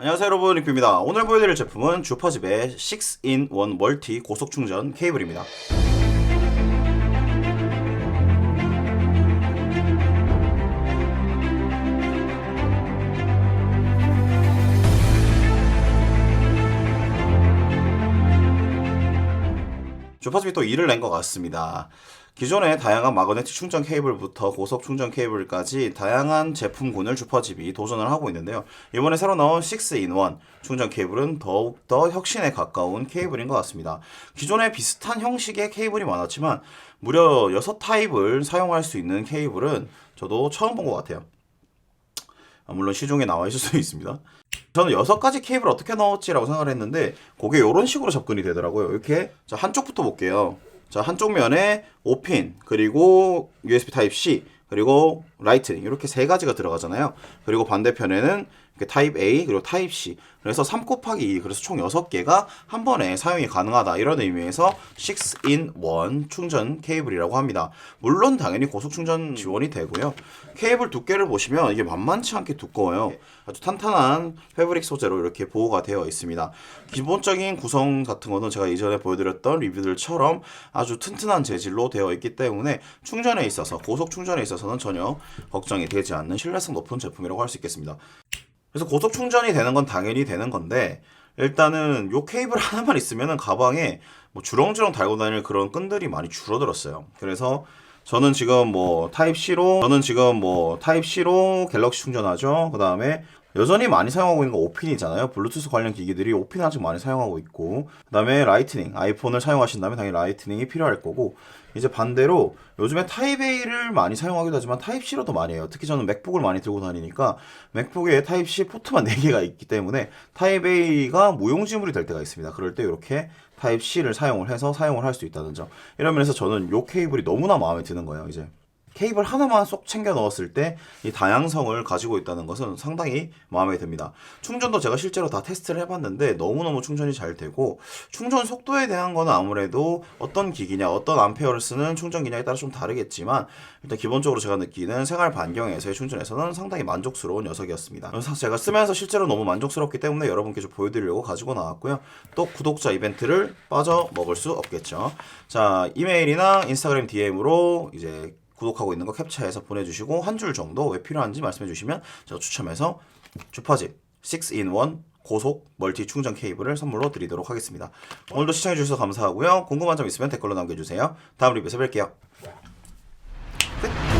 안녕하세요 여러분. 리뷰입니다. 오늘 보여드릴 제품은 주퍼집의 6in1 멀티 고속 충전 케이블입니다. 주퍼집이 또 일을 낸 것 같습니다. 기존의 다양한 마그네틱 충전 케이블부터 고속 충전 케이블까지 다양한 제품군을 주퍼집이 도전을 하고 있는데요. 이번에 새로 나온 6in1 충전 케이블은 더욱더 혁신에 가까운 케이블인 것 같습니다. 기존에 비슷한 형식의 케이블이 많았지만 무려 6타입을 사용할 수 있는 케이블은 저도 처음 본 것 같아요. 아, 물론 시중에 나와 있을 수 있습니다. 저는 여섯 가지 케이블 어떻게 넣었지라고 생각을 했는데 그게 이런 식으로 접근이 되더라고요. 이렇게 자 한쪽부터 볼게요. 자 한쪽 면에 5핀 그리고 USB 타입 C 그리고 라이트닝 이렇게 세 가지가 들어가잖아요. 그리고 반대편에는 타입 A 그리고 타입 C 그래서 3 곱하기 2 그래서 총 6개가 한 번에 사용이 가능하다 이런 의미에서 6in1 충전 케이블이라고 합니다. 물론 당연히 고속 충전 지원이 되고요. 케이블 두께를 보시면 이게 만만치 않게 두꺼워요. 아주 탄탄한 패브릭 소재로 이렇게 보호가 되어 있습니다. 기본적인 구성 같은 거는 제가 이전에 보여드렸던 리뷰들처럼 아주 튼튼한 재질로 되어 있기 때문에 충전에 있어서 고속 충전에 있어서는 전혀 걱정이 되지 않는 신뢰성 높은 제품이라고 할 수 있겠습니다. 그래서 고속 충전이 되는 건 당연히 되는 건데 일단은 요 케이블 하나만 있으면은 가방에 뭐 주렁주렁 달고 다닐 그런 끈들이 많이 줄어들었어요. 그래서 저는 지금 뭐 타입 C로 저는 지금 뭐 타입 C로 갤럭시 충전하죠. 그 다음에 여전히 많이 사용하고 있는 거 오핀이잖아요. 블루투스 관련 기기들이 오핀 아직 많이 사용하고 있고 그다음에 라이트닝 아이폰을 사용하신다면 당연히 라이트닝이 필요할 거고 이제 반대로 요즘에 타입 A를 많이 사용하기도 하지만 타입 C로도 많이 해요. 특히 저는 맥북을 많이 들고 다니니까 맥북에 타입 C 포트만 4개가 있기 때문에 타입 A가 무용지물이 될 때가 있습니다. 그럴 때 이렇게 타입 C를 사용을 해서 사용을 할 수 있다는 점. 이런 면에서 저는 요 케이블이 너무나 마음에 드는 거예요. 이제 케이블 하나만 쏙 챙겨 넣었을 때 이 다양성을 가지고 있다는 것은 상당히 마음에 듭니다. 충전도 제가 실제로 다 테스트를 해봤는데 너무너무 충전이 잘 되고 충전 속도에 대한 거는 아무래도 어떤 기기냐 어떤 암페어를 쓰는 충전기냐에 따라 좀 다르겠지만 일단 기본적으로 제가 느끼는 생활 반경에서의 충전에서는 상당히 만족스러운 녀석이었습니다. 제가 쓰면서 실제로 너무 만족스럽기 때문에 여러분께 좀 보여드리려고 가지고 나왔고요. 또 구독자 이벤트를 빠져 먹을 수 없겠죠. 자 이메일이나 인스타그램 DM으로 이제 구독하고 있는 거 캡처해서 보내주시고 한 줄 정도 왜 필요한지 말씀해 주시면 제가 추첨해서 주퍼집 6in1 고속 멀티 충전 케이블을 선물로 드리도록 하겠습니다. 오늘도 시청해 주셔서 감사하고요. 궁금한 점 있으면 댓글로 남겨주세요. 다음 리뷰에서 뵐게요. 끝.